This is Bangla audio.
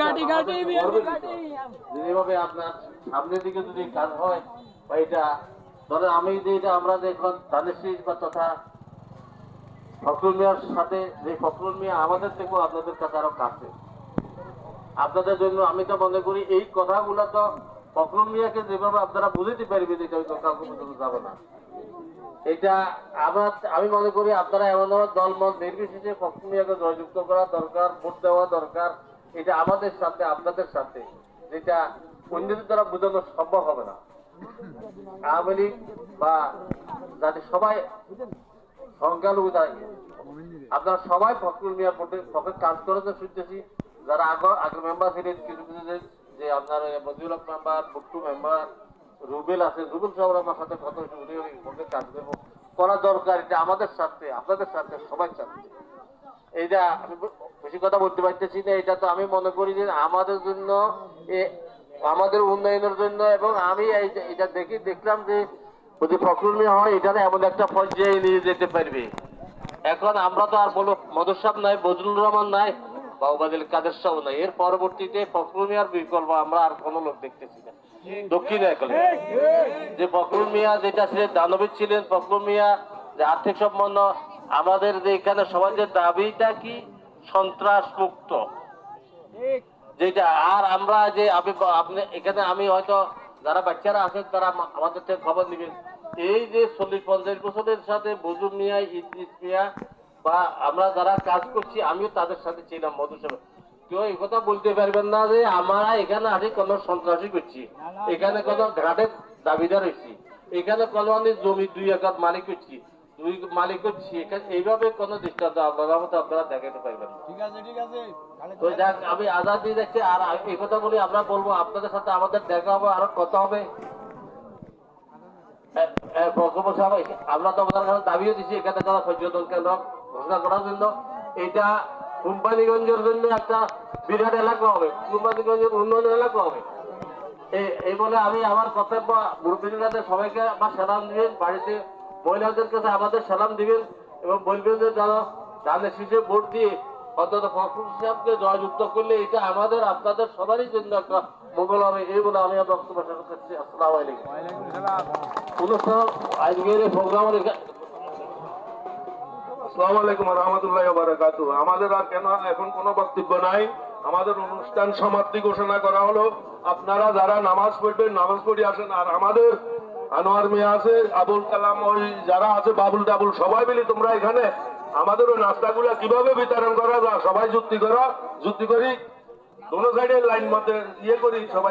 গাড়ি যদি আপনার সামনের দিকে যদি কাজ হয় বা এটা ধরেন আমি যে এটা আমরা দেখুন বা তথা ফখরুল মিয়ার সাথে যে ফখরুল মিয়া আমাদের থেকেও আপনাদের কাছে আরও কাছে। আপনাদের জন্য আমি তো মনে করি এই কথাগুলো তো ফখরুল মিয়াকে যেভাবে আপনারা বুঝতে পারবেন এটা কাউকে পর্যন্ত যাবে না। এটা আমার আমি মনে করি আপনারা এমন এমন দলমত নির্বিশেষে ফখরুল মিয়াকে জয়যুক্ত করা দরকার ভোট দেওয়া দরকার। এটা আমাদের সাথে, আপনাদের সাথে, যেটা অন্যদের দ্বারা বোঝানো সম্ভব হবে না। আওয়ামী লীগ বা যাতে সবাই সংখ্যালঘু থাকে আপনারা সবাই ফখরুল মিয়ার ভোটে পক্ষে কাজ করেছে শুনতেছি। যারা আগে আগে মেম্বার ছিলেন, কিছু কিছু যে- আপনার মজিউল মেম্বার বুট্টু মেম্বার রুবেল আছে, রুবেল সাহেব আমার সাথে কথা হয়েছে ভোটে কাজ করব করা দরকার, এটা আমাদের সাথে আপনাদের সাথে সবাই সাথে এইটা আমি বেশি কথা বলতে পারতেছি না, এটা তো আমি মনে করি যে আমাদের জন্য আমাদের উন্নয়নের জন্য এবং আমি এটা দেখি দেখলাম যে যদি ফখরুল মিয়া হয় এটা এমন একটা পর্যায়ে নিয়ে যেতে পারবে। এখন আমরা তো আর বলো মদরসাব নাই বজরুল রহমান নাই বাবুবাদিল কাদের সাহ নাই। এর পরবর্তীতে ফখরুল মিয়ার বিকল্প আমরা আর কোনো লোক দেখতেছি না। দক্ষিণ একালে। যে ফখরুল মিয়া যেটা ছিলেন দানবিদ ছিলেন, ফখরুল মিয়া যে আর্থিক সম্বন্ধ আমাদের যে এখানে সমাজের দাবিটা কি? সন্ত্রাস মুক্ত যেটা আর আমরা যে আমি আপনি এখানে আমি হয়তো যারা বাচ্চারা আছেন তারা আমাদের থেকে খবর নেবেন। এই যে চল্লিশ পঞ্চাশ বছরের সাথে বজুর মিয়া ইদ্রিস মিয়া বা আমরা যারা কাজ করছি আমিও তাদের সাথে ছিলাম মধুসভা কেউ এই কথা বলতে পারবেন না যে আমরা এখানে আছি কোনো সন্ত্রাসী করছি। এখানে কোনো ঘাটের দাবিদার হয়েছি। এখানে কোনো আমি জমি দুই একর মালিক করছি দুই মালিক করছি এখানে এইভাবে কোনো দৃষ্টান্ত আপনারা মতো আপনারা দেখাতে পারবেন ঠিক আছে ঠিক আছে। তো যাক আমি আজাদ দিয়ে যাচ্ছি আর এই কথা বলি আমরা বলব আপনাদের সাথে আমাদের দেখা হবে আরও কথা হবে। আমরা তো কাছে দাবিও দিচ্ছি এখানে যারা পর্যটন কেন্দ্র ঘোষণা করার জন্য এটা কোম্পানিগঞ্জের জন্য একটা বিরাট এলাকা হবে কোম্পানিগঞ্জের উন্নয়ন এলাকা হবে। এই- বলে আমি আমার কর্তব্য মুরব্বীদের সবাইকে আমার সালাম দিবেন বাড়িতে মহিলাদের কাছে আমাদের সালাম দিবেন এবং বলবেন যে যারা ধানের শীষে ভোট দিয়ে অন্তত ফখরুল সাহেবকে জয়যুক্ত করলে এটা আমাদের, আপনাদের সবারই জন্য একটা মঙ্গল হবে, এই বলে আমি আমার বক্তব্য শেষ করছি আসসালামু আলাইকুম। অনুষ্ঠান আজকের প্রোগ্রামের আমাদের আর কেন এখন কোনো বক্তব্য নাই? আমাদের অনুষ্ঠান সমাপ্তি ঘোষণা করা হলো। আপনারা যারা নামাজ পড়বেন, নামাজ পড়ে আসেন, আর আমাদের আনোয়ার মিয়া আছে, আবুল কালাম ওই যারা আছে, বাবুল টাবুল সবাই মিলে তোমরা এখানে। আমাদের ওই নাস্তাগুলা কীভাবে বিতরণ করা সবাই যুক্তি করা, যুক্তি করি, দোনো সাইডে লাইন মধ্যে ইয়ে করি, সবাই